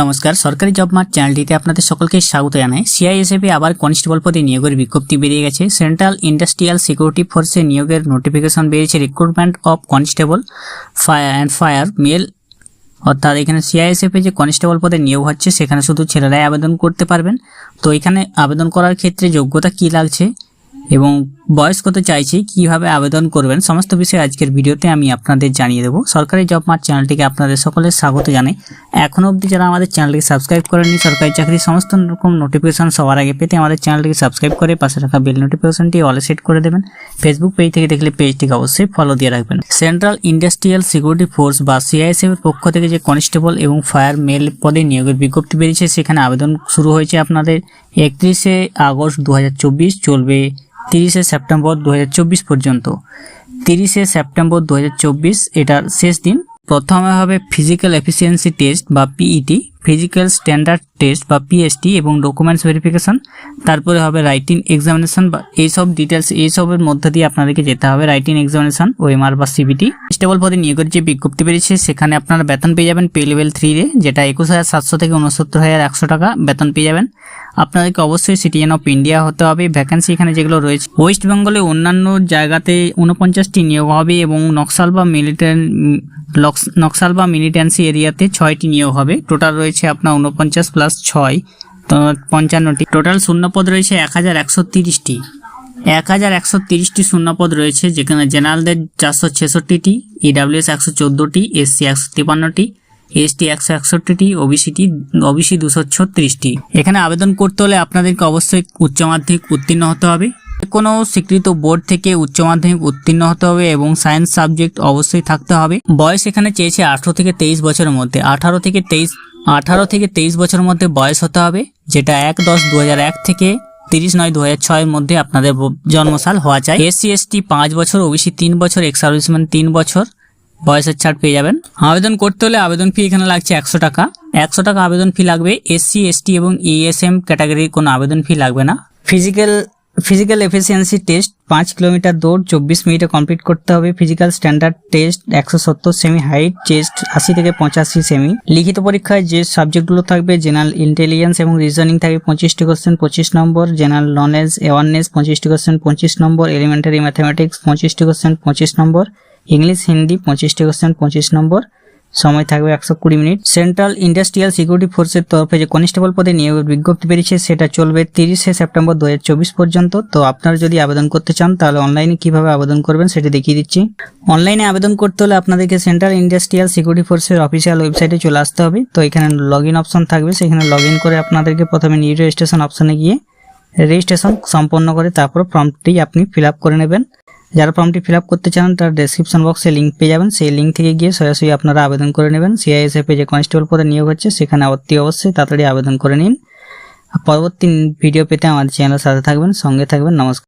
নমস্কার। সরকারি job mart চ্যানেলটিতে আপনাদের সকলকে স্বাগত জানাই। সিআইএসএফে আবার কনস্টেবল পদে নিয়োগের বিজ্ঞপ্তি বেরিয়ে গেছে। সেন্ট্রাল ইন্ডাস্ট্রিয়াল সিকিউরিটি ফোর্সে নিয়োগের নোটিফিকেশন বেরিয়েছে recruitment of constable fire and fire male অর্থাৎ এখানে সিআইএসএফে যে কনস্টেবল পদে নিয়োগ হচ্ছে, সেখানে শুধু ছেলেরাই আবেদন করতে পারবেন। তো এখানে আবেদন করার ক্ষেত্রে যোগ্যতা কি লাগছে এবং বয়স কত চাইছি, কীভাবে আবেদন করবেন, সমস্ত বিষয়ে আজকের ভিডিওতে আমি আপনাদের জানিয়ে দেবো। সরকারি জব মার্ট চ্যানেলটিকে আপনাদের সকলের স্বাগত জানাই। এখনও অবধি যারা আমাদের চ্যানেলটিকে সাবস্ক্রাইব করেননি, সরকারি চাকরির সমস্ত রকম নোটিফিকেশন সবার আগে পেতে আমাদের চ্যানেলটিকে সাবস্ক্রাইব করে পাশে রাখা বেল নোটিফিকেশনটি অলে সেট করে দেবেন। ফেসবুক পেজ থেকে দেখলে পেজটিকে অবশ্যই ফলো দিয়ে রাখবেন। সেন্ট্রাল ইন্ডাস্ট্রিয়াল সিকিউরিটি ফোর্স বা সিআইএসএফ এর পক্ষ থেকে যে কনস্টেবল এবং ফায়ার মেল পদে নিয়োগের বিজ্ঞপ্তি বেরিয়েছে, সেখানে আবেদন শুরু হয়েছে আপনাদের। একত্রিশে আগস্ট দু হাজার চব্বিশ চলবে তিরিশে সেপ্টেম্বর দু হাজার চব্বিশ পর্যন্ত। তিরিশে সেপ্টেম্বর দু হাজার চব্বিশ, এটার শেষ দিন। প্রথমে হবে ফিজিক্যাল এফিসিয়েন্সি টেস্ট বা পিইটি ফিজিক্যাল স্ট্যান্ডার্ড টেস্ট বা পিএসটি এবং ডকুমেন্টস ভেরিফিকেশন তারপরে হবে রাইটিং এক্সামিনেশন বা এইসব ডিটেলস এইসবের মধ্যে দিয়ে আপনাদেরকে যেতে হবে রাইটিং এক্সামিনেশন ওএমআর বা সিবিটি স্টেবল পদে নিয়োগের যে বিজ্ঞপ্তি বেরিয়েছে, সেখানে আপনারা বেতন পেয়ে যাবেন পে লেভেল থ্রি রে যেটা একুশ হাজার সাতশো থেকে উনসত্তর হাজার একশো টাকা বেতন পেয়ে যাবেন। আপনাদেরকে অবশ্যই সিটিজেন অফ ইন্ডিয়া হতে হবে। ভ্যাকেন্সি এখানে যেগুলো রয়েছে ওয়েস্ট বেঙ্গলে অন্যান্য জায়গাতে উনপঞ্চাশটি নিয়োগ হবে এবং নকশাল বা মিলিটারি নকশাল বা মিলিটেন্সি এরিয়াতে ছয়টি নিয়োগ হবে। টোটাল রয়েছে আপনার উনপঞ্চাশ প্লাস ছয় পঞ্চান্নটি। টোটাল শূন্যপদ রয়েছে এক হাজার একশো তিরিশটি। এক হাজার একশো তিরিশটি শূন্যপদ রয়েছে, যেখানে জেনারেলদের চারশো ছেষট্টিটি ইডাব্লিউএস একশো চোদ্দোটি এসসি একশো তিপান্নটি এসটি একশো একষট্টিটি, ওবিসিটি ওবিসি দুশো ছত্রিশটি। এখানে আবেদন করতে হলে আপনাদেরকে অবশ্যই উচ্চ মাধ্যমিক উত্তীর্ণ হতে হবে। কোনো স্বীকৃত বোর্ড থেকে উচ্চ মাধ্যমিক উত্তীর্ণ হতে হবে এবং সায়েন্স সাবজেক্ট অবশ্যই থাকতে হবে। বয়স এখানে চেয়েছে আঠারো থেকে তেইশ বছরের মধ্যে। আঠারো থেকে তেইশ, আঠারো থেকে তেইশ বছরের মধ্যে বয়স হতে হবে, যেটা এক দশ দু এক থেকে তিরিশ নয় দু হাজার ছয়ের মধ্যে আপনাদের জন্মসাল হওয়া চাই। এসসি, এসটি পাঁচ বছর, ওবিসি তিন বছর, এক্স সার্ভিসম্যান তিন বছর বয়সের ছাড় পেয়ে যাবেন। আবেদন করতে হলে আবেদন ফি এখানে লাগছে একশো টাকা। একশো টাকা আবেদন ফি লাগবে। এসসি এসটি এবং ইএসএম ক্যাটাগরির কোনো আবেদন ফি লাগবে না। ফিজিক্যাল ফিজিক্যাল এফিসিয়েন্সি টেস্ট পাঁচ কিলোমিটার দৌড়, চব্বিশ মিনিটে কমপ্লিট করতে হবে। ফিজিক্যাল স্ট্যান্ডার্ড টেস্ট একশো সত্তর সেমি হাইট চেস্ট আশি থেকে পঁচাশি সেমি লিখিত পরীক্ষায় যে সাবজেক্টগুলো থাকবে জেনারেল ইন্টেলিজেন্স এবং রিজনিং থাকবে, পঁচিশটি কোশ্চেন পঁচিশ নম্বর। জেনারেল নলেজ অ্যাওয়ারনেস পঁচিশটি কোশ্চেন পঁচিশ নম্বর। এলিমেন্টারি ম্যাথামেটিক্স পঁচিশটি কোশ্চেন পঁচিশ নম্বর। ইংলিশ, হিন্দি, পঁচিশটি কোশ্চেন পঁচিশ নম্বর। সময় থাকবে একশো কুড়ি মিনিট। সেন্ট্রাল ইন্ডাস্ট্রিয়াল সিকিউরিটি ফোর্সের তরফে যে কনস্টেবল পদে নিয়োগের বিজ্ঞপ্তি বেরিয়েছে, সেটা চলবে তিরিশে সেপ্টেম্বর দু হাজার চব্বিশ পর্যন্ত। তো আপনারা যদি আবেদন করতে চান, তাহলে অনলাইনে কীভাবে আবেদন করবেন সেটা দেখিয়ে দিচ্ছি। অনলাইনে আবেদন করতে হলে আপনাদেরকে সেন্ট্রাল ইন্ডাস্ট্রিয়াল সিকিউরিটি ফোর্সের অফিসিয়াল ওয়েবসাইটে চলে আসতে হবে। তো এখানে লগ অপশন থাকবে। সেখানে লগ করে আপনাদেরকে প্রথমে নিউ রেজিস্ট্রেশন অপশনে গিয়ে রেজিস্ট্রেশন সম্পন্ন করে তারপর ফর্মটি আপনি ফিল করে নেবেন। যারা ফর্মটি ফিল করতে চান, তার ডেসক্রিপশন বক্সে লিঙ্ক পেয়ে যাবেন। সেই লিঙ্ক থেকে গিয়ে সরাসরি আপনারা আবেদন করে নেবেন। সিআইএসএফে যে কনস্টেবল পদে নিয়োগ হচ্ছে, সেখানে অতি অবশ্যই তাড়াতাড়ি আবেদন করে নিন। পরবর্তী ভিডিও পেতে আমাদের চ্যানেলের সাথে থাকবেন, সঙ্গে থাকবেন। নমস্কার।